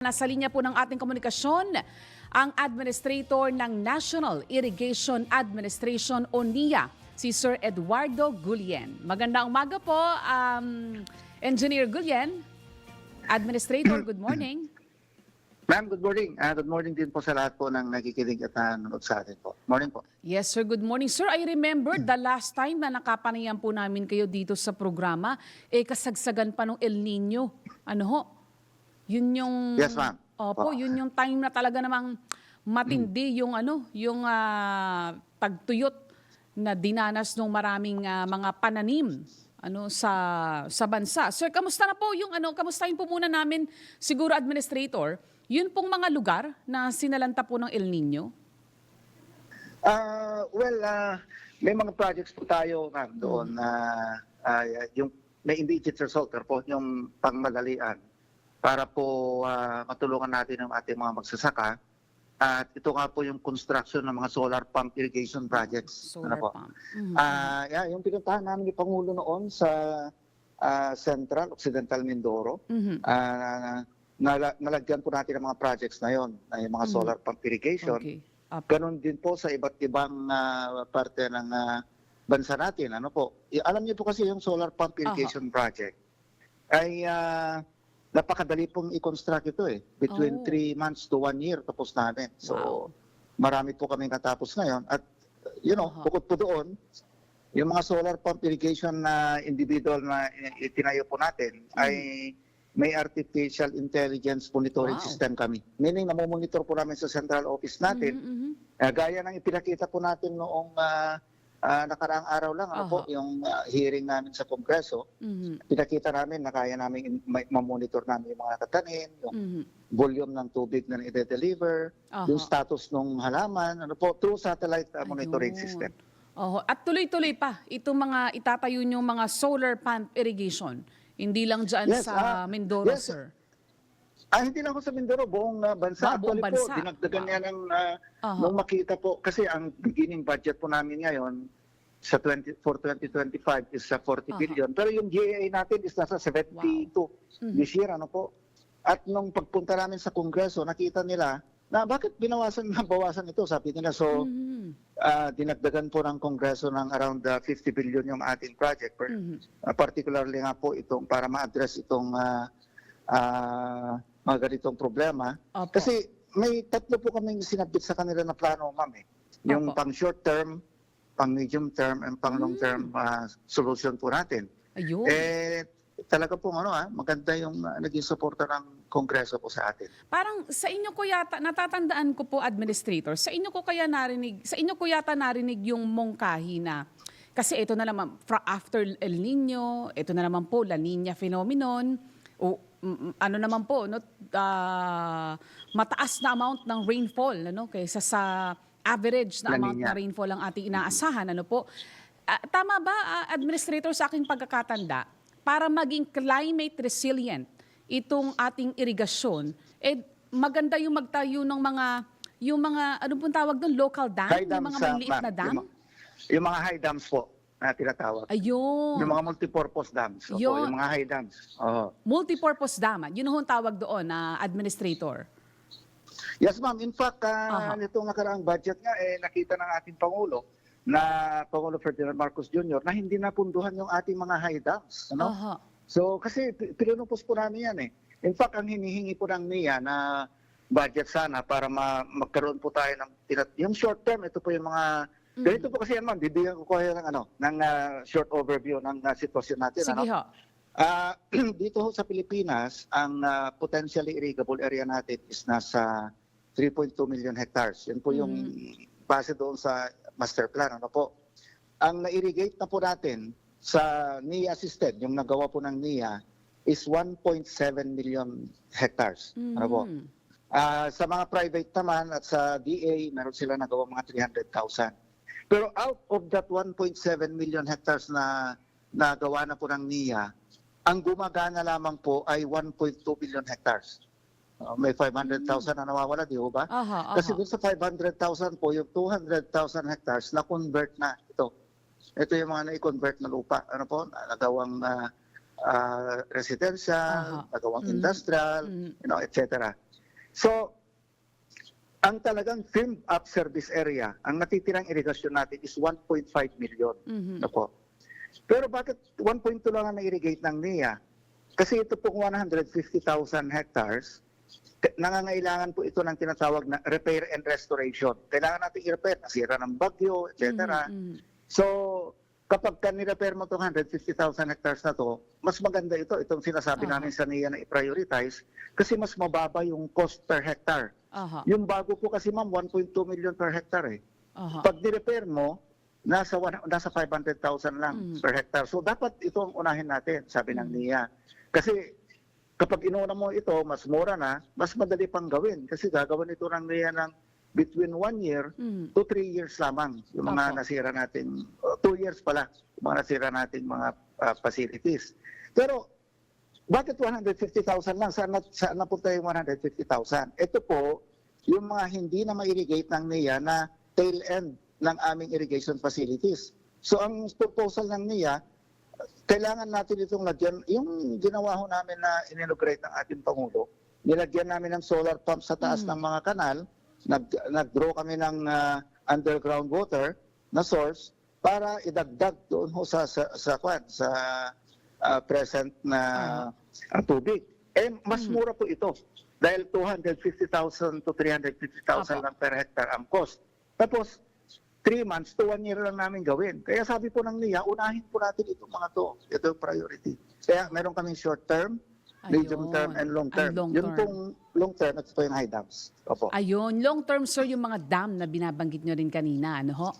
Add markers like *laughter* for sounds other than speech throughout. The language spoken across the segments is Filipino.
Nasa linya po ng ating komunikasyon ang Administrator ng National Irrigation Administration o NIA, si Sir Eduardo Gulien. Magandang umaga po, um, Engineer Gulien. Administrator, good *clears throat* morning. Ma'am, good morning. Ah, good morning din po sa lahat po ng nakikinig at nanonood sa atin po. Morning po. Yes, sir. Good morning. Sir, I remember the last time na nakapanayan po namin kayo dito sa programa, eh kasagsagan pa ng El Nino. Ano ho? Yun yung... Yes, ma'am. Opo, Oo. yun yung time na talaga namang matindi yung ano, yung ah, pagtuyot na dinanas ng maraming ah, mga pananim ano sa sa bansa. Sir, kamusta na po yung ano, kamustahin po muna namin siguro administrator, yun pong mga lugar na sinalanta po ng El Nino. Ah, well, ah, may mga projects po tayo ma'am doon na ah, yung may immediate result po yung pangmadalian para po ah, matulungan natin ang ating mga magsasaka. At ito nga po yung construction ng mga solar pump irrigation projects. Solar Ano po? pump. Mhm. Ah, yeah, yung pinuntahan namin ni Pangulo noon sa ah, Central Occidental Mindoro. Mhm. Ah, nala- nalagyan po natin ang mga projects na yon, na yung mga Mhm. solar pump irrigation. Okay. Up. Ganon din po sa iba't ibang ah, parte ng ah, bansa natin. Ano po? Alam niyo po kasi yung solar pump irrigation project ay ah, napakadali pong i-construct ito eh. Between Oh. 3 months to 1 year tapos namin. So Wow. marami po kami natapos ngayon. At you know, Aha. bukod po doon, yung mga solar pump irrigation na individual na itinayo po natin ay may artificial intelligence monitoring Wow. system kami. Meaning, namomonitor po namin sa central office natin. Mhm, mhm. Uh, gaya ng ipinakita po natin noong ah, ah, nakaraang araw lang, ano Aha. po, yung ah, hearing namin sa Kongreso, Mhm, pinakita namin na kaya namin in- ma- ma-monitor namin yung mga nakatanim, yung mhm. volume ng tubig na i-deliver, Aha. yung status ng halaman, ano po, through satellite ah, monitoring Ayun. system. Oho. At tuloy-tuloy pa, itong mga itatayo yung mga solar pump irrigation. Hindi lang dyan Yes, sa ah, Mindoro, yes. sir. Ah, hindi lang ako sa Mindoro, buong ah, bansa. Ah, buong Actually bansa. po, dinagdagan Wow. niya ng, ah, Aha. nung makita po, kasi ang beginning budget po namin ngayon sa 20, for 2025 is sa 40 Aha. billion. Pero yung GAA natin is nasa 72 Mhm. this year, ano po. At nung pagpunta namin sa Kongreso, nakita nila na bakit binawasan *laughs* na bawasan ito, sabi nila. So, Mhm, ah, dinagdagan po ng Kongreso ng around ah, 50 billion yung ating project. Per, mhm. Uh, particularly nga po itong para ma-address itong ah, ah, mga ganitong problema. Opo. Kasi may tatlo po kaming sinabit sa kanila na plano, ma'am. Eh. Yung Opo. pang short term, pang medium term, and pang long term ah, solution po natin. Ayun. Eh, talaga po ano, ah, maganda yung ah, naging suporta ng Kongreso po sa atin. Parang sa inyo ko yata, natatandaan ko po, administrator, sa inyo ko kaya narinig, sa inyo ko yata narinig yung mongkahi na, kasi ito na naman, fra- after El Nino, ito na naman po, La Nina phenomenon, o ano naman po, no, ah, mataas na amount ng rainfall, ano, kaysa sa average na amount na rainfall ang ating inaasahan, ano po. Ah, tama ba, ah, administrator, sa aking pagkakatanda, para maging climate resilient itong ating irigasyon, eh maganda yung magtayo ng mga yung mga ano pong tawag doon local dam, High yung mga ah, maliit na dam. Yung, yung mga high dams po na tinatawag. Ayun. Yung mga multipurpose dams. Opo, Yun. yung mga high dams. Oo. Multipurpose dam. Yun ang tawag doon na administrator. Yes, ma'am. In fact, uh, Aha. nitong nakaraang budget nga, eh, nakita ng ating Pangulo na Pangulo Ferdinand Marcos Jr. na hindi napunduhan yung ating mga high dams. Ano? Aha. So, kasi pinunupos po namin yan eh. In fact, ang hinihingi po ng NIA na budget sana para ma- magkaroon po tayo ng, tinat- yung short term, ito po yung mga, Mhm. ganito po kasi yan ma'am, bibigyan ko kayo ng, ano, ng ah, short overview ng ah, sitwasyon natin. Sige ano? ho. Ah, *clears throat* dito ho sa Pilipinas, ang ah, potentially irrigable area natin is nasa 3.2 million hectares. Yan po yung base doon sa master plan. Ano po? Ang na-irrigate na po natin sa NIA assisted, yung nagawa po ng NIA, is 1.7 million hectares. Ano po? Ah, sa mga private naman at sa DA, meron sila nagawa mga 300,000. Pero out of that 1.7 million hectares na nagawa na po ng NIA, ang gumagana lamang po ay 1.2 billion hectares. Ah, may 500,000 na nawawala, di ba? Aha, aha. Kasi doon sa 500,000 po, yung 200,000 hectares na convert na ito. Ito yung mga na-convert na lupa. Ano po? Nagawang ah, ah, residential, Aha. nagawang Mhm. industrial, Mhm. you know, etc. So, ang talagang firmed up service area, ang natitirang irigasyon natin is 1.5 million. Mhm. Ako. Pero bakit 1.2 lang ang na-irrigate ng NIA? Kasi ito pong 150,000 hectares, nangangailangan po ito ng tinatawag na repair and restoration. Kailangan natin i-repair, nasira ng bagyo, etc. Mhm, mhm. So, kapag ka ni-repair mo itong 150,000 hectares na to, mas maganda ito, itong sinasabi Aha. namin sa NIA na i-prioritize, kasi mas mababa yung cost per hectare. Aha. Yung bago po kasi ma'am, 1.2 million per hectare eh. Aha. Pag ni-repair mo, nasa, one- nasa 500,000 lang Mm. per hectare. So dapat ito ang unahin natin, sabi ng Mm. NIA. Kasi kapag inuna mo ito, mas mura na, mas madali pang gawin. Kasi gagawin ito ng NIA ng between one year Mhm. to three years lamang. Yung mga Opo. nasira natin, uh, two years pala, yung mga nasira natin mga uh, facilities. Pero bakit 150,000 lang? Saan, na, saan napunta yung 150,000? Ito po, yung mga hindi na ma-irrigate ng NIA na tail end ng aming irrigation facilities. So ang proposal ng NIA, kailangan natin itong lagyan, yung ginawa ho namin na ininaugurate ng ating Pangulo, nilagyan namin ng solar pump sa taas Mm. ng mga kanal, nag, nag-draw kami ng ah, underground water na source para idagdag doon ho sa sa sa, kwan, sa ah, present na ah, tubig. Eh mas Mm. mura po ito dahil 250,000 to 350,000 Apo. lang per hectare ang cost. Tapos 3 months to 1 year lang namin gawin. Kaya sabi po ng NIA, unahin po natin itong mga to. Ito yung priority. Kaya meron kaming short term, medium Ayun. term, and long term. Ang long Yung term. pong long term, ito po yung high dams. Opo. Ayun, long term sir yung mga dam na binabanggit nyo rin kanina, ano ho?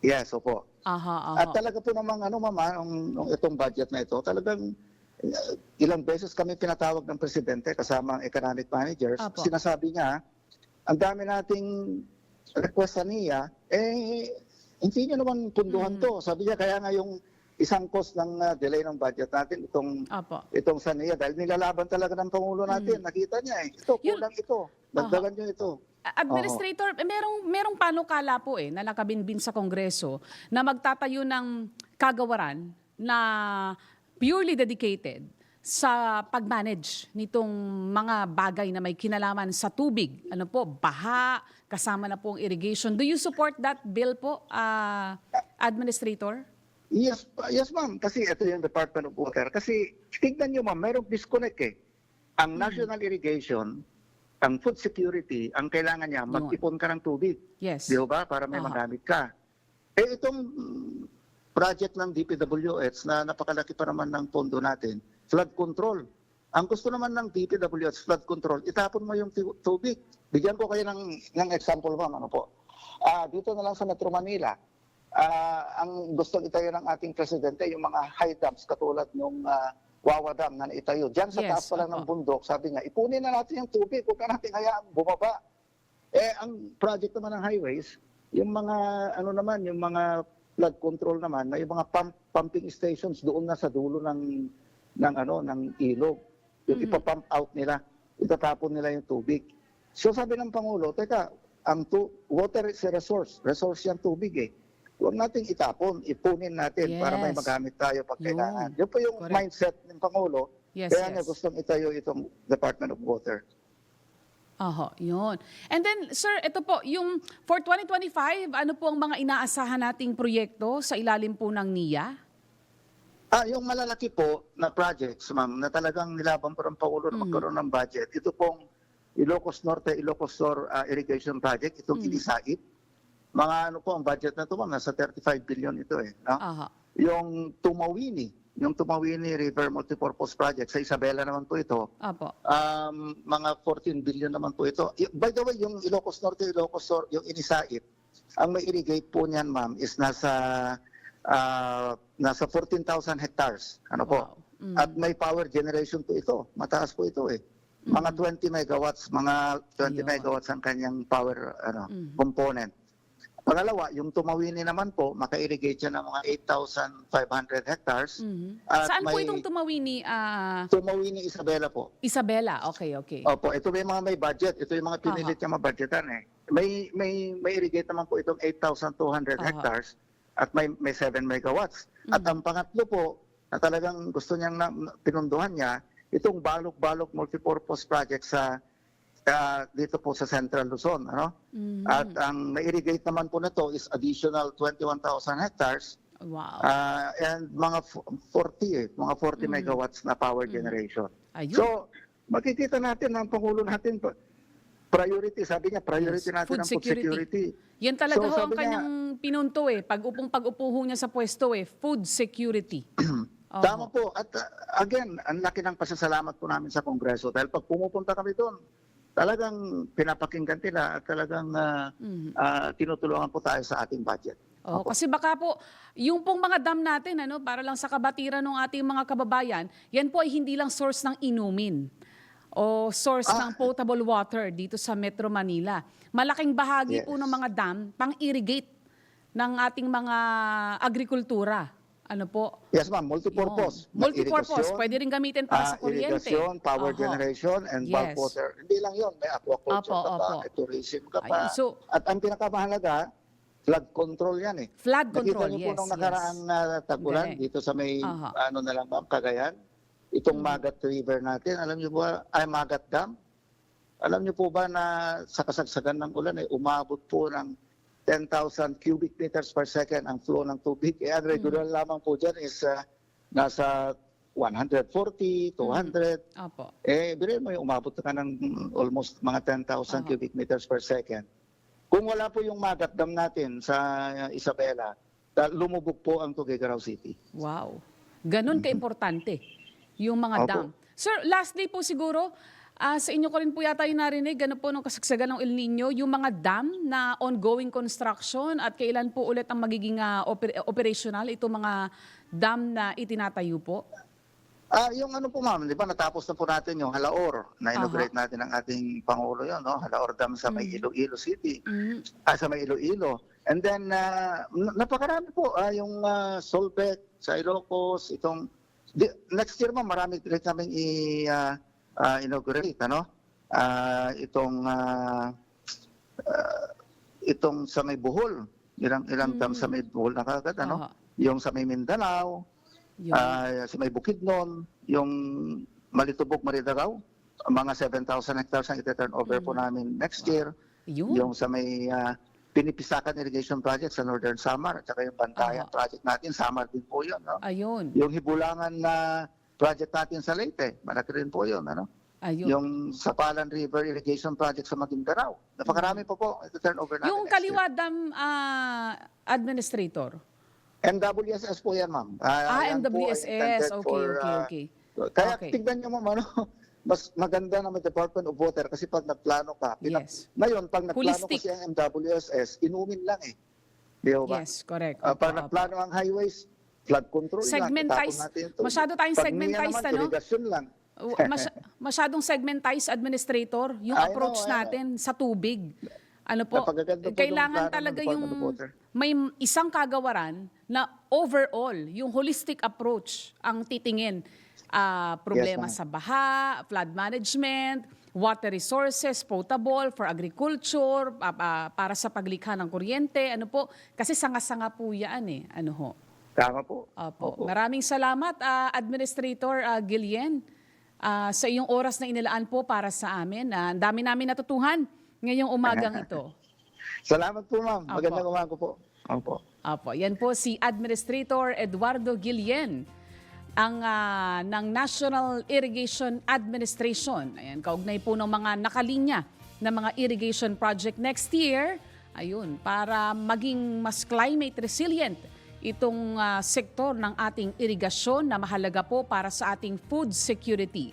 Yes, opo. Aha, aha. At talaga po namang ano mama, nung, nung itong budget na ito, talagang uh, ilang beses kami pinatawag ng presidente kasama ang economic managers. Apo. Sinasabi niya, ang dami nating request sa NIA, eh hindi niyo naman punduhan Mm. to. Sabi niya, kaya nga yung isang cost ng uh, delay ng budget natin, itong Apo. itong sa NIA, dahil nilalaban talaga ng Pangulo natin, nakita niya eh, ito, Mm. Yun- kulang ito, dagdagan niyo ito. Administrator, eh, merong merong panukala po eh na nakabinbin sa Kongreso na magtatayo ng kagawaran na purely dedicated sa pag-manage nitong mga bagay na may kinalaman sa tubig. Ano po, baha, kasama na po ang irrigation. Do you support that bill po, ah, Administrator? Yes, yes ma'am. Kasi ito yung Department of Water. Kasi tignan nyo ma'am, mayroong disconnect eh. Ang National Irrigation, ang food security, ang kailangan niya, mag-ipon ka ng tubig. Yes. Di ba? Para may Aha. magamit ka. Eh itong mm, project ng DPWH na napakalaki pa naman ng pondo natin, flood control. Ang gusto naman ng DPWH, flood control, itapon mo yung tu- tubig. Bigyan ko kayo ng, ng example ma'am, ano po. Ah, dito na lang sa Metro Manila, ah, ang gusto itayo ng ating presidente, yung mga high dams katulad nung ah, Wawa Dam na itayo. Diyan sa Yes, taas pa lang ng bundok, sabi niya, ipunin na natin yung tubig, huwag na natin hayaan bumaba. Eh, ang project naman ng highways, yung mga, ano naman, yung mga flood control naman, may mga pump, pumping stations doon na sa dulo ng, ng, ano, ng ilog. Yung Mhm. ipapump out nila, itatapon nila yung tubig. So sabi ng Pangulo, teka, ang tu- water is a resource. Resource yung tubig eh. Huwag natin itapon, ipunin natin para may Yes. magamit tayo pag kailangan. Yun po yung Correct. mindset ng Pangulo. Yes, Kaya niya yes. gustong itayo itong Department of Water. Aha, yun. And then, sir, ito po, yung for 2025, ano po ang mga inaasahan nating proyekto sa ilalim po ng NIA? Ah, yung malalaki po na projects, ma'am, na talagang nilaban po ng Pangulo na Mm. magkaroon ng budget, ito pong Ilocos Norte, Ilocos Sur ah, Irrigation Project, itong Mm. Inisait. Mga ano po, ang budget na ito, nasa 35 billion ito eh. No? Aha. Yung Tumawini, yung Tumawini River Multipurpose Project, sa Isabela naman po ito, Apo. um, mga 14 billion naman po ito. Y- By the way, yung Ilocos Norte, Ilocos Sur, yung Inisait, ang may irrigate po niyan, ma'am, is nasa ah, nasa 14,000 hectares. Ano po? Wow. Mm. At may power generation po ito. Mataas po ito eh. Mga 20 megawatts, mga 20 Ayun. megawatts ang kanyang power ano, Mm. component. Pangalawa, yung Tumawini naman po, maka-irrigate siya ng mga 8,500 hectares. Mhm. At Saan po may- itong tumawini, ah, Tumawini Isabela po. Isabela? Okay, okay. Opo, ito may mga may budget. Ito yung mga pinilit niya mabudgetan eh. May may may irrigate naman po itong 8,200 Aha. hectares at may may 7 megawatts. At Mhm. ang pangatlo po na talagang gusto niyang na, na- pinunduhan niya itong balok-balok multipurpose project sa ah, dito po sa Central Luzon. Ano? Mhm. At ang na-irrigate naman po na to is additional 21,000 hectares wow. ah, and mga f- 40 eh, mga 40 Mm. megawatts na power Mm. generation. Ayun. So, makikita natin ang Pangulo natin, pa- priority, sabi niya, priority Yes, natin food ang food security. Yan talaga So, ho ang sabi niya- kanyang pinunto eh. Pag-upong pag-upo niya sa pwesto eh. Food security. *clears throat* Oho. Tama po. At uh, again, ang laki ng pasasalamat po namin sa Kongreso dahil pag pumupunta kami doon, talagang pinapakinggan nila at talagang ah, Mhm. ah, tinutulungan po tayo sa ating budget. Oh, Opo. kasi baka po yung pong mga dam natin ano para lang sa kabatiran ng ating mga kababayan, yan po ay hindi lang source ng inumin o source Ah. ng potable water dito sa Metro Manila. Malaking bahagi po Yes. ng mga dam pang-irrigate ng ating mga agrikultura. Ano po? Yes ma'am, multipurpose. Yun. Multipurpose. Pwede rin gamitin para ah, sa kuryente. irigasyon, power Oho. generation, and bulk Yes. water. Hindi lang yun, may aquaculture Opo, ka pa, may tourism ka Ay, pa. so- At ang pinakamahalaga, flood control yan eh. Flood Nakita control, niyo yes. po nung yes. nakaraang uh, tagulan Galing. dito sa may Aha. ano na lang ma'am, Cagayan. Itong Mm. Magat River natin, alam niyo ba, ay Magat Dam. Alam niyo po ba na sa kasagsagan ng ulan ay umabot po ng 10,000 cubic meters per second ang flow ng tubig. Eh, ang regular Mm. lamang po dyan is uh, nasa 140, 200. Opo. Eh, bilhin mo yung umabot ka ng mm, almost mga 10,000 Aha. cubic meters per second. Kung wala po yung Magat Dam natin sa Isabela, lumubog po ang Tuguegarao City. Wow. Ganon ka-importante yung mga Opo. dam. Sir, lastly po siguro, ah, sa inyo ko rin po yata yung narinig, gano'n po nung kasagsagan ng El Nino, yung mga dam na ongoing construction at kailan po ulit ang magiging ah, oper- operational, itong mga dam na itinatayo po? Ah, yung ano po ma'am, di ba natapos na po natin yung Halaor, na-inaugurate natin ng ating Pangulo yun, no? Halaor Dam sa may Mhm. Iloilo City, Mhm. ah, sa may Iloilo. And then, n- napakarami po, ah, yung ah, Solbec sa Ilocos, itong, di, next year ma'am, marami rin kaming i-inaugurate, ano? Ah, itong, ah, ah, itong sa may Bohol, ilang, ilang dam Mm. sa may Bohol na kagad, ano? Aha. Yung sa may Mindanao, Yun. Ah, sa may Bukidnon, yung Malitubog, Maridagaw, mga 7,000 hectares ang ita-turn over po Mhm. namin next year. yun. Yung sa may ah, Pinipisakan Irrigation Project sa Northern Samar, at saka yung Bantayan Aha. Project natin, Samar din po yun. No? Ayun. Yung Hibulangan na project natin sa Leyte, malaki rin po yun. Ano? Ayun. Yung Sapalan River Irrigation Project sa Maguindanao. Napakarami po po ita-turn over namin Yung. Kaliwa Dam ah, Administrator. MWSS po yan, ma'am. Ah, yan po ay MWSS. Okay, for, okay, ah, okay. Kaya Okay. tignan nyo, ma'am, ano, *laughs* mas maganda na may Department of Water kasi pag nagplano ka, pina- Yes. ngayon, pag nagplano Holistic. kasi ang MWSS, inumin lang eh. Di ba? Yes, correct. Ah, Opo, pag nagplano ang highways, flood control Segmentize. lang. ito. Masyado tayong segmentized, ano? irrigasyon lang. Uh, *laughs* Masy- masyadong segmentized administrator yung I approach know. natin sa tubig. Ano po, po kailangan ng talaga yung may isang kagawaran na overall, yung holistic approach ang titingin. Ah, problema ma'am. sa baha, flood management, water resources, potable for agriculture, pa- pa- para sa paglikha ng kuryente, ano po, kasi sanga-sanga po yan eh. Ano ho? Tama po. Opo. Opo. Maraming salamat, ah, Administrator ah, Gillian, ah, sa iyong oras na inilaan po para sa amin. Ah, Ang dami namin natutuhan ngayong umagang *laughs* ito. Salamat po, ma'am. Magandang umaga po. Opo. Opo, yan po si Administrator Eduardo Gillian ang ah, ng National Irrigation Administration. Ayan, kaugnay po ng mga nakalinya na mga irrigation project next year. Ayun, para maging mas climate resilient itong ah, sektor ng ating irigasyon na mahalaga po para sa ating food security.